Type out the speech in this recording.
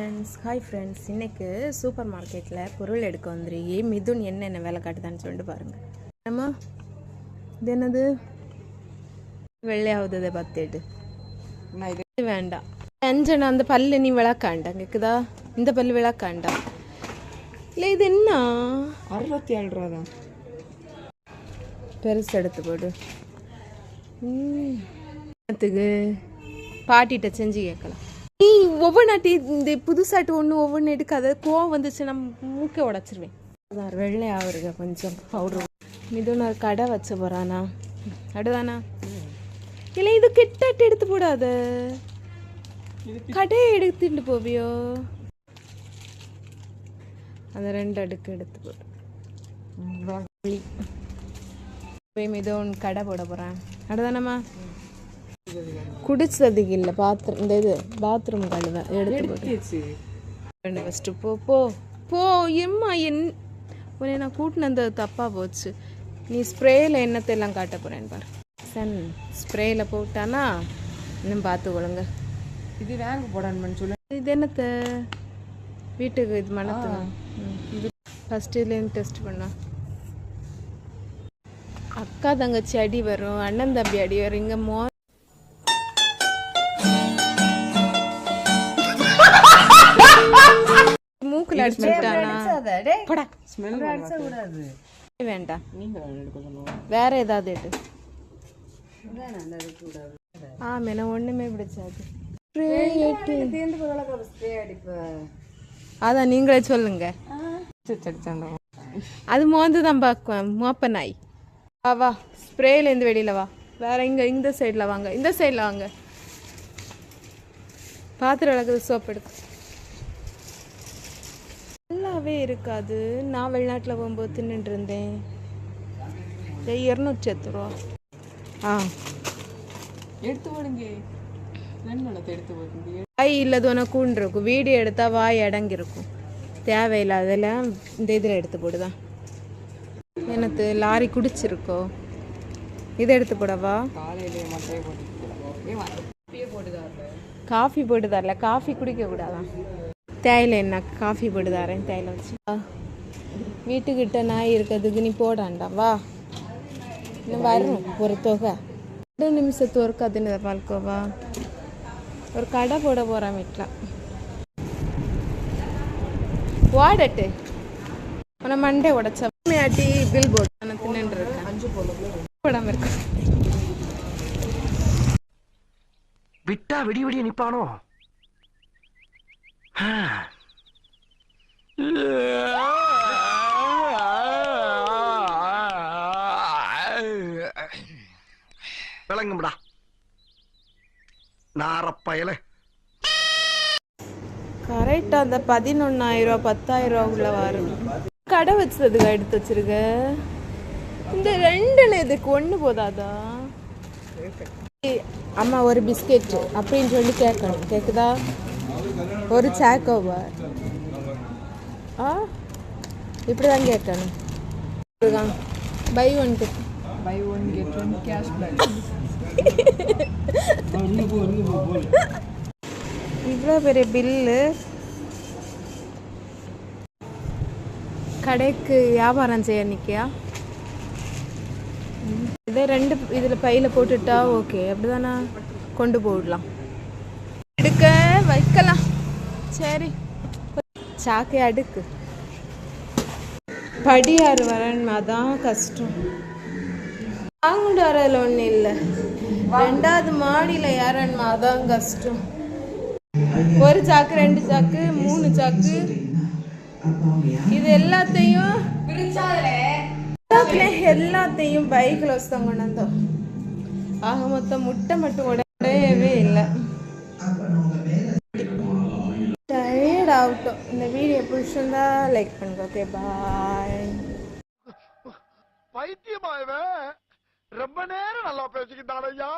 Friends hi friends இன்னைக்கு super மார்க்கெட்டில் பொருள் எடுக்க வந்துருக்கி. மிதுன் என்னென்ன விலை காட்டுதான்னு சொல்லிட்டு பாருங்கள் நம்ம இது என்னது? வெள்ளையாவது பத்தேடு இது வேண்டாம். அஞ்சனா அந்த பல்லு நீ விளக்காண்டா கேக்குதா? இந்த பல்லு விளக்காண்டா. இல்லை இது என்ன? அறுபத்தி ஏழு ரூபா தான். பெருசு எடுத்து போடு. பாட்டிகிட்ட செஞ்சு கேட்கலாம். ஒவ்வொன்றாட்டி இந்த புதுசாட்டு ஒன்று ஒவ்வொன்று எடுக்காத கோவம் வந்துச்சு நான் மூக்கை உடச்சிருவேன். அதான் வெள்ளை ஆகுறங்க கொஞ்சம் பவுடர் மிதுன் கடை வச்ச போகிறானா அடுதானா? இல்லை இது கிட்டாட்டு எடுத்து போடாத. கடையை எடுத்துட்டு போவியோ? அந்த ரெண்டு அடுக்கு எடுத்து போடு போய் மிதுன் கடை போட போகிறேன் அடுதானம்மா? குடிச்சதுக்கு இல்லை பாத்ரூம் இந்த இது பாத்ரூம் கழுவ எடுத்து போட்டு. ஃபஸ்ட்டு போ போ. போ எம்மா என் உன்னை நான் கூட்டினது தப்பாக போச்சு. நீ ஸ்ப்ரேயில் எண்ணத்தையெல்லாம் காட்ட போகிறேன் பாரு. சன் ஸ்ப்ரேயில் போட்டானா இன்னும் பார்த்து கொள்ளுங்க இது வேங்க போடணும்னு சொல்லு. இது என்னத்த? வீட்டுக்கு இது மணத்து ஃபஸ்ட்டு இதுலேருந்து டெஸ்ட் பண்ணா. அக்கா தங்கச்சி அடி வரும் அண்ணன் தம்பி அடி வரும் இங்கே மோ மூக்குல அடிச்சுட்டானா வேண்டாம் வேற ஏதாவது எடு. ஆமே நான் ஒண்ணுமே பிடிச்சாது. அதான் நீங்களே சொல்லுங்க. அது மோந்து தான் பார்க்குவேன் மோப்ப நாய். வா வா. ஸ்ப்ரேல இருந்து வெளியில வா. வேற இங்க இந்த சைடுல வாங்க. இந்த சைடுல வாங்க. பாத்திரம் விளக்குது சோப் எடுத்து. நல்லாவே இருக்காது. நான் வெளிநாட்டில் போகும்போது தின்னுட்டு இருந்தேன் இரநூற்றி எத்து ரூபா. ஆ. எடுத்து போடுங்க. எடுத்து போடுங்க. வாய் இல்லாதவன கூண்டு இருக்கும். வீடியோ எடுத்தா வாய் அடங்கி இருக்கும் தேவையில்லாதெல்லாம் இந்த இதில் எடுத்து போடுதான் எனக்கு லாரி குடிச்சிருக்கோ? இதை எடுத்து போடவா? காஃபி போட்டு தரல காஃபி குடிக்க கூடாதான் தேயிலை என்ன காஃபி போட்டு தரேன் தேயிலை வச்சு. வீட்டுக்கிட்ட நாய் இருக்கிறதுக்கு நீ போடாண்டா வா. இன்னும் வரும் ஒரு தொகை. ரெண்டு நிமிஷத்து ஒர்க் அதுன்னு பால்கோவா. ஒரு கடை போட போகிறேன் வீட்டில். வாடட்டு உன மண்டே உடச்ச ஆட்டி பில் போர்டு நான் தின்னு இருக்கேன். அஞ்சு பொருள் இருக்கேன் விட்டா விடிய விடிய நிப்பானோ? விளங்கும்டா. நாரப்பயல. கரெக்டா அந்த பதினொன்னாயிரம் ரூபா பத்தாயிரம் ரூபா உள்ள வரும். கடை வச்சதுக்கு எடுத்து வச்சிருக்க? இந்த ரெண்டுல இதுக்கு ஒன்று போதாதா? அம்மா ஒரு பிஸ்கெட் அப்படின்னு சொல்லி கேட்கணும். கேக்குதா? ஒரு சாக்கோவா ஆ? இப்படி தான் கேட்கணும் buy one get buy one get one cash back இவ்வளோ பெரிய பில்லு. கடைக்கு வியாபாரம் செய்ய நிற்கியா இதே ரெண்டு இதில் பையில் போட்டுட்டா ஓகே அப்படிதானா? கொண்டு போடலாம் எடுக்க வைக்கலாம். சரி. சாக்கை அடுக்கு. படியாறு வரணும் அதான் கஷ்டம். வாங்கிட்டு வரல ஒன்றும் இல்லை ரெண்டாவது மாடியில் ஏறணுமா அதான் கஷ்டம். ஒரு சாக்கு ரெண்டு சாக்கு மூணு சாக்கு. இது எல்லாத்தையும் எல்லாத்தையும் பைக்கில் வச்சுதான் கொண்டு வந்தோம். ஆக மொத்தம் முட்டை மட்டும் உடையவே இல்லை. ஆகட்டும் இந்த வீடியோ பிடிச்சிருந்தா லைக் பண்ணுங்க ஓகே பாய் பைத்தியமாயவே. ரொம்ப நேரம் நல்லா பேசிக்கிட்டாரையா